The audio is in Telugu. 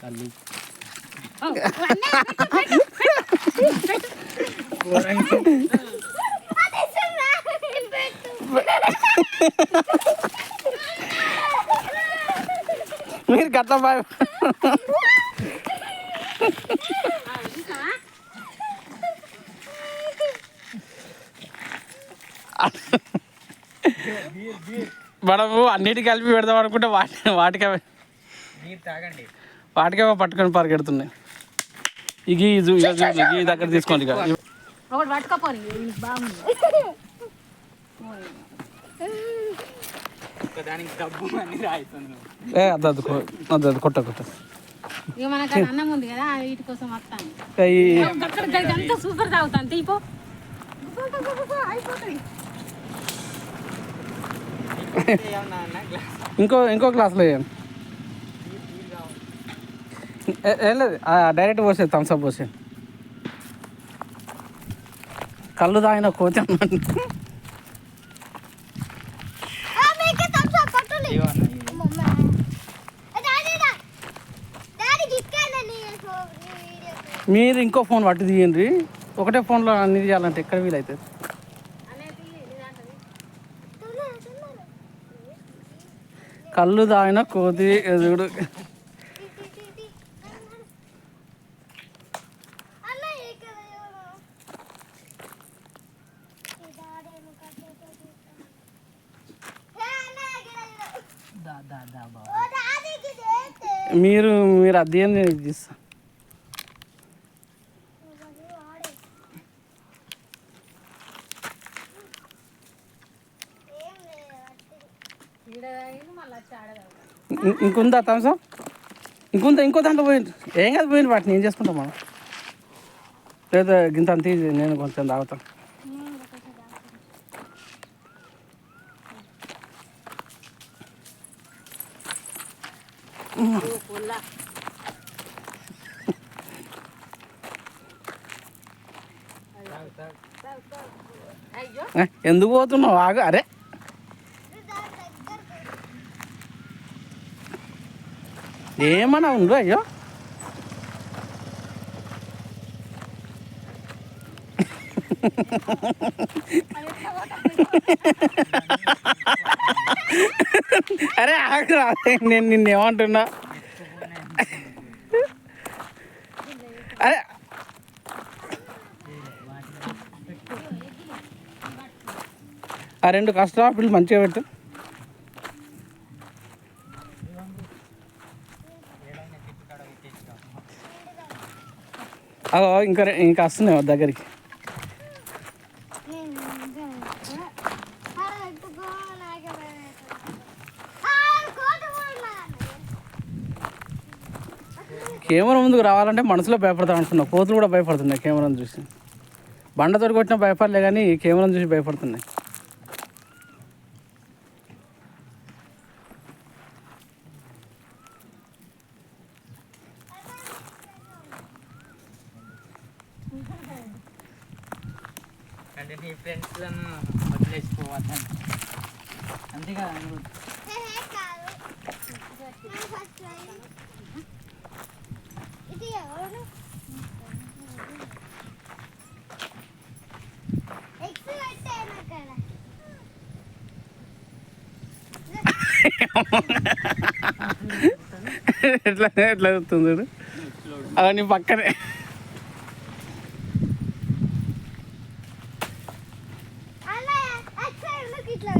కళ్ళు మీరు గట్ల బాయ్ మనము అన్నిటి కలిపి పెడదాం అనుకుంటే వాటి వాటికే నీరు తాగండి. వాటికే పట్టుకొని పరిగెడుతున్నాయి. ఇక ఇక ఈ దగ్గర తీసుకోండి ఇక ఒకటి ఏ అద్దు కొట్ట కొట్ట. ఇక మనకు అక్కడ అన్నం ఉంది కదా వీటి కోసం వస్తాను. అక్కడ అంతా సూపర్ తాగుతాను. తీపో. ఇంకో ఇంకో క్లాస్లో వేయండి. ఏ- లేదు. డైరెక్ట్ పోసే థమ్స్అప్ పోసే. కళ్ళు తాగిన కోతి అన్నాడు మీరు ఇంకో ఫోన్ పట్టి తీయండి. ఒకటే ఫోన్లో అన్ని తీయాలంటే ఎక్కడ వీలవుతుంది కళ్ళు తాగిన కోతి ఎదుగుడు మీరు మీరు అధ్యయనం చేస్తా ఇంకొందా తమసం ఇంకొంత ఇంకో దాంట్లో పోయింది. ఏం కాదు పోయింది వాటిని ఏం చేసుకుంటాం మనం? లేదా గింత అంతే నేను కొంచెం తాగుతాను అయ్యో ఏ, ఎందుకు పోతున్నావు ఆగు అరే ఏమన్నా ఉండు అయ్యో అరే ఆగు నేను నిన్న ఏమంటున్నా? అరే. ఆ రెండు కష్టం ఆపిల్ మంచిగా పెట్టు. అదో ఇంకా ఇంకా వస్తున్నాయి దగ్గరికి. కెమెరా ముందుకు రావాలంటే మనసులో భయపడతా అనుకున్నా కోతులు కూడా భయపడుతున్నాయి కెమెరాను చూసి. బండతోటి కొట్టినా భయపడలే కానీ కెమెరాను చూసి భయపడుతున్నాయి. అంటే నీ ఫ్రెండ్స్లను అంతే కదా ఎట్లా ఎట్లా చెప్తుంది చూడు. అవన్నీ పక్కనే ఇట్లా